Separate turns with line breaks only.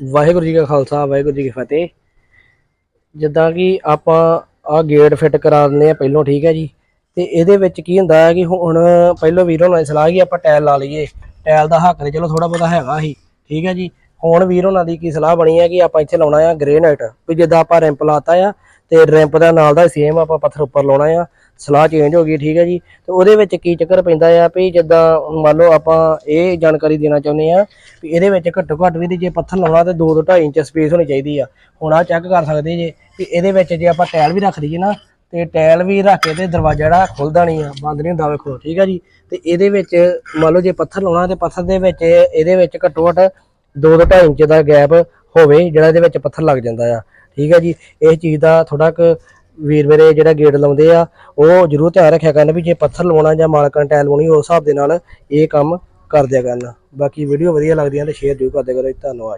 ਵਾਹਿਗੁਰੂ ਜੀ ਕਾ ਖਾਲਸਾ, ਵਾਹਿਗੁਰੂ ਜੀ ਕੀ ਫਤਿਹ। ਜਿੱਦਾਂ ਕਿ ਆਪਾਂ ਆ ਗੇਟ ਫਿੱਟ ਕਰਾ ਦਿੰਦੇ ਆ ਪਹਿਲੋਂ, ਠੀਕ ਹੈ ਜੀ। ਤੇ ਇਹਦੇ ਵਿੱਚ ਕੀ ਹੁੰਦਾ ਹੈ ਕਿ ਹੁਣ ਪਹਿਲੋਂ ਵੀਰੋ ਨਾਲ ਸਲਾਹ ਕੀ ਆਪਾਂ ਟਾਇਲ ਲਾ ਲਈਏ। ਟਾਇਲ ਦਾ ਹੱਕ ਤੇ ਚਲੋ ਥੋੜਾ ਬਹੁਤਾ ਹੈਗਾ ਹੀ, ਠੀਕ ਹੈ ਜੀ। ਹੁਣ ਵੀਰ ਉਹਨਾਂ ਦੀ ਕੀ ਸਲਾਹ ਬਣੀ ਹੈ ਕਿ ਆਪਾਂ ਇੱਥੇ ਲਾਉਣਾ ਆ ਗ੍ਰੇਨਾਈਟ। ਵੀ ਜਿੱਦਾਂ ਆਪਾਂ ਰੈਂਪ ਲਾਤਾ ਆ ਤੇ ਰੈਂਪ ਦਾ ਨਾਲ ਦਾ ਸੇਮ ਆਪਾਂ ਪੱਥਰ ਉੱਪਰ ਲਾਉਣਾ ਆ। ਸਲਾਹ ਚੇਂਜ ਹੋ ਗਈ, ਠੀਕ ਹੈ ਜੀ। ਤੇ ਉਹਦੇ ਵਿੱਚ ਕੀ ਚੱਕਰ ਪੈਂਦਾ ਆ ਵੀ ਜਿੱਦਾਂ ਮੰਨ ਲਓ ਆਪਾਂ ਇਹ ਜਾਣਕਾਰੀ ਦੇਣਾ ਚਾਹੁੰਦੇ ਆ ਵੀ ਇਹਦੇ ਵਿੱਚ ਘੱਟੋ ਘੱਟ ਵੀ ਜੇ ਪੱਥਰ ਲਾਉਣਾ ਤੇ 2 ਤੋਂ 2.5 ਇੰਚ ਸਪੇਸ ਹੋਣੀ ਚਾਹੀਦੀ ਆ। ਹੁਣ ਆ ਚੈੱਕ ਕਰ ਸਕਦੇ ਜੇ ਵੀ ਇਹਦੇ ਵਿੱਚ ਜੇ ਆਪਾਂ ਟਾਇਲ ਵੀ ਰੱਖ ਦਈਏ ਨਾ, ਤੇ ਟਾਇਲ ਵੀ ਰੱਖ ਕੇ ਤੇ ਦਰਵਾਜ਼ਾ ਜਿਹੜਾ ਖੁੱਲਦਾ ਨਹੀਂ ਆ, ਬੰਦ ਨਹੀਂ ਹੁੰਦਾ ਵੇਖੋ, ਠੀਕ ਆ ਜੀ। ਤੇ ਇਹਦੇ ਵਿੱਚ ਮੰਨ ਲਓ ਜੇ ਪੱਥਰ ਲਾਉਣਾ ਤੇ ਪੱਥਰ ਦੇ ਵਿੱਚ ਇਹਦੇ ਵਿੱਚ ਘੱਟੋ ਘੱਟ 2 ਤੋਂ 2.5 ਇੰਚ ਦਾ ਗੈਪ ਹੋਵੇ ਜਿਹੜਾ ਇਹਦੇ ਵਿੱਚ ਪੱਥਰ ਲੱਗ ਜਾਂਦਾ ਆ, ਠੀਕ ਹੈ ਜੀ। ਇਹ ਚੀਜ਼ ਦਾ ਥੋੜਾ ਕੁ ਵੀਰ ਮੇਰੇ ਜਿਹੜਾ ਗੇਟ ਲਾਉਂਦੇ ਆ, ਉਹ ਜ਼ਰੂਰ ਧਿਆਨ ਰੱਖਿਆ ਕਰਨ ਵੀ ਜੇ ਪੱਥਰ ਲਵਾਉਣਾ ਜਾਂ ਮਾਲਕਾਂ ਟਾਇਲ ਲਾਉਣੀ, ਉਸ ਹਿਸਾਬ ਦੇ ਨਾਲ ਇਹ ਕੰਮ ਕਰ ਦਿਆ ਕਰਨ ਬਾਕੀ ਵੀਡੀਓ ਵਧੀਆ ਲੱਗਦੀਆਂ ਤੇ ਸ਼ੇਅਰ ਜ਼ਰੂਰ ਕਰ ਦਿਆ ਕਰੋ ਜੀ। ਧੰਨਵਾਦ